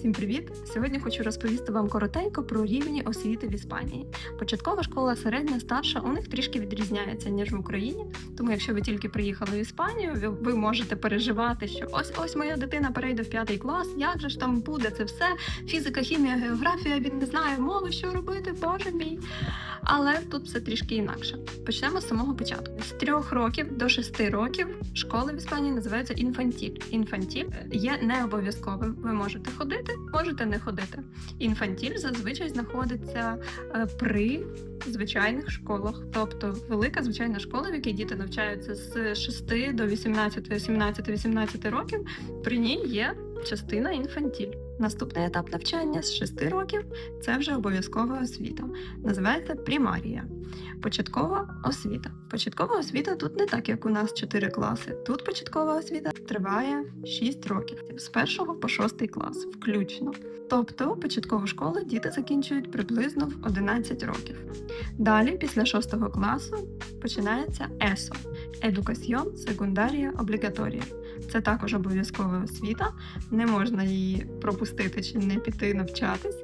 Всім привіт! Сьогодні хочу розповісти вам коротенько про рівні освіти в Іспанії. Початкова школа, середня, старша у них трішки відрізняється ніж в Україні. Тому, якщо ви тільки приїхали в Іспанію, ви, можете переживати, що ось ось моя дитина перейде в п'ятий клас. Як же ж там буде це все? Фізика, хімія, географія. Він не знає мови, що робити, боже мій. Але тут все трішки інакше. Почнемо з самого початку. З трьох років до шести років школи в Іспанії називаються інфантіль. Інфантіль є не обов'язковим. Ви можете ходити, можете не ходити. Інфантіль зазвичай знаходиться е, при звичайних школах, тобто велика звичайна школа, в якій діти навчаються з 6 до 18, 17, 18 років. При ній є частина інфантіль. Наступний етап навчання з 6 років це вже обов'язкова освіта. Називається примарія. Початкова освіта. Початкова освіта тут не так, як у нас 4 класи. Тут початкова освіта триває 6 років з 1 по 6 клас, включно. Тобто початкову школу діти закінчують приблизно в 11 років. Далі, після 6 класу, починається ЕСО Едукаціон секундарія облігаторія. Це також обов'язкова освіта, не можна її пропустити чи не піти навчатись.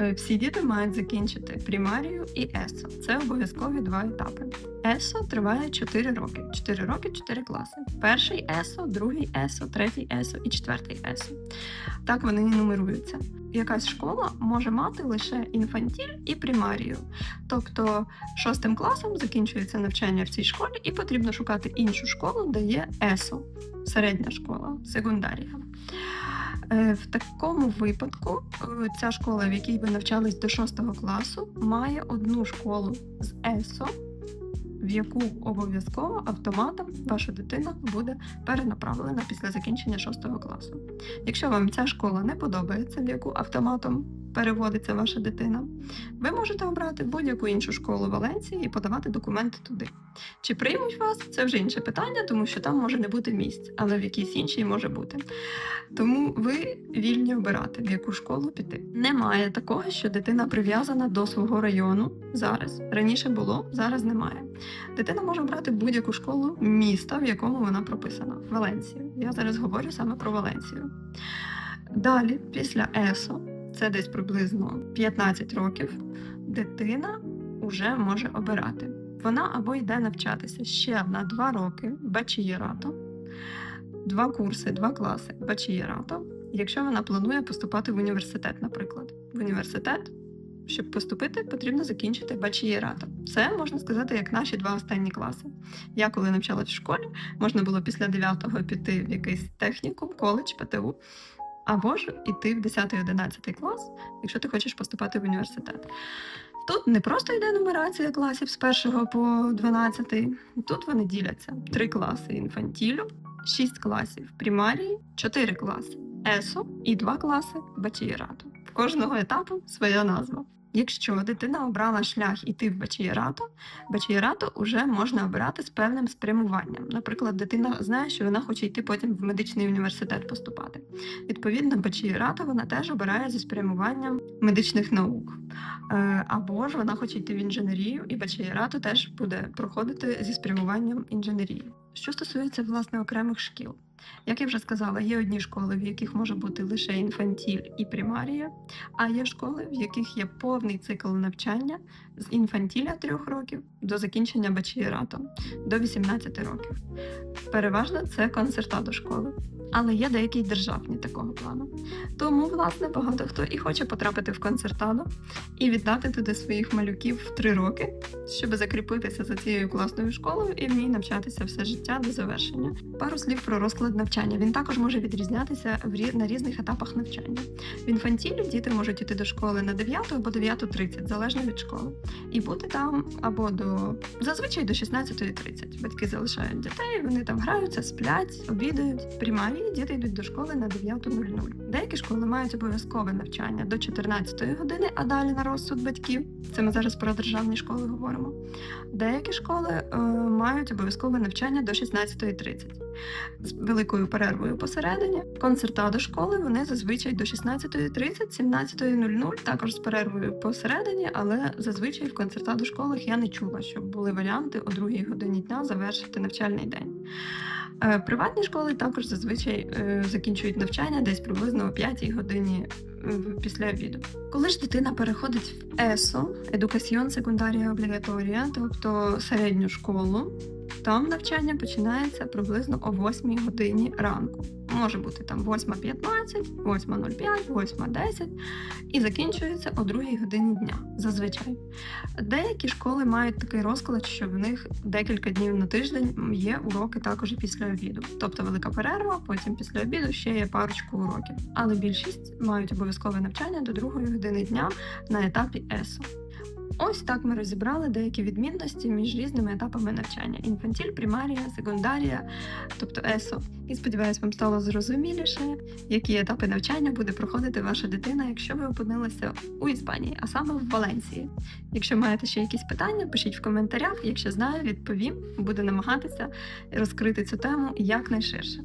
Е, Всі діти мають закінчити примарію і ЕСО. Це обов'язкові два етапи. ЕСО триває 4 роки. 4 роки, 4 класи. Перший ЕСО, другий ЕСО, третій ЕСО і четвертий ЕСО. Так вони і нумеруються. Якась школа може мати лише інфантіль і примарію. Тобто шостим класом закінчується навчання в цій школі, і потрібно шукати іншу школу, де є ЕСО, середня школа, секундарія. Е, В такому випадку е, ця школа, в якій ви навчались до 6 класу, має одну школу з ЕСО, в яку обов'язково автоматом ваша дитина буде перенаправлена після закінчення 6 класу. Якщо вам ця школа не подобається, в яку автоматом переводиться ваша дитина, ви можете обрати будь-яку іншу школу Валенції і подавати документи туди. Чи приймуть вас, це вже інше питання, тому що там може не бути місць, але в якійсь іншій може бути. Тому ви вільні обирати, в яку школу піти. Немає такого, що дитина прив'язана до свого району зараз. Раніше було, зараз немає. Дитина може обрати будь-яку школу міста, в якому вона прописана. Валенцію. Я зараз говорю саме про Валенцію. Далі, після ЕСО, це десь приблизно 15 років, дитина вже може обирати. Вона або йде навчатися ще на 2 роки бачієрату, два курси, два класи бачієрату, якщо вона планує поступати в університет, наприклад. В університет, щоб поступити, потрібно закінчити бачієрата. Це можна сказати, як наші два останні класи. Я коли навчалась в школі, можна було після 9-го піти в якийсь технікум, коледж, ПТУ, або ж іти в 10-11 клас, якщо ти хочеш поступати в університет. Тут не просто йде нумерація класів з 1 по 12, тут вони діляться три класи інфантілю, 6 класів примарії, 4 класи ЕСО і 2 класи бачієрату. В кожного етапу своя назва. Якщо дитина обрала шлях іти в бачієрату, бачієрату вже можна обирати з певним спрямуванням. Наприклад, дитина знає, що вона хоче йти потім в медичний університет поступати. Відповідно, бачієрату вона теж обирає зі спрямуванням медичних наук. Е, Або ж вона хоче йти в інженерію, і бачієрату теж буде проходити зі спрямуванням інженерії. Що стосується власне окремих шкіл, як я вже сказала, є одні школи, в яких може бути лише інфантіль і примарія, а є школи, в яких є повний цикл навчання з інфантіля 3 років до закінчення бачієрату до 18 років. Переважно це концертадо школи. Але є деякі державні такого плану. Тому, власне, багато хто і хоче потрапити в концертадо і віддати туди своїх малюків в три роки, щоб закріпитися за цією класною школою і в ній навчатися все життя до завершення. Пару слів про розклад навчання. Він також може відрізнятися в рі- на різних етапах навчання. В інфантілі діти можуть іти до школи на 9 або 9.30, залежно від школи, і бути там або до зазвичай до 16.30. Батьки залишають дітей, вони там граються, сплять, обідають. Приймарії діти йдуть до школи на 9.00. Деякі школи мають обов'язкове навчання до 14 години, а далі на розсуд батьків. Це ми зараз про державні школи говоримо. Деякі школи е, мають обов'язкове навчання до 16.30 з великою перервою посередині. Концертадо школи вони зазвичай до 16.30, 17.00, також з перервою посередині, але зазвичай в концертадо школах я не чула, щоб були варіанти о другій годині дня завершити навчальний день. Е, Приватні школи також зазвичай е, закінчують навчання десь приблизно о 5 годині е, після обіду. Коли ж дитина переходить в ЕСО, Едукаціон секундарія облігаторія, тобто середню школу, там навчання починається приблизно о 8 годині ранку. Може бути там 8.15, 8.05, 8.10 і закінчується о 2 годині дня зазвичай. Деякі школи мають такий розклад, що в них декілька днів на тиждень є уроки також після обіду. Тобто велика перерва, потім після обіду ще є парочку уроків. Але більшість мають обов'язкове навчання до 2 години дня на етапі ЕСО. Ось так ми розібрали деякі відмінності між різними етапами навчання: інфантіль, примарія, секундарія, тобто ЕСО. І сподіваюсь, вам стало зрозуміліше, які етапи навчання буде проходити ваша дитина, якщо ви опинилися у Іспанії, а саме в Валенції. Якщо маєте ще якісь питання, пишіть в коментарях. Якщо знаю, відповім. Буду намагатися розкрити цю тему якнайширше.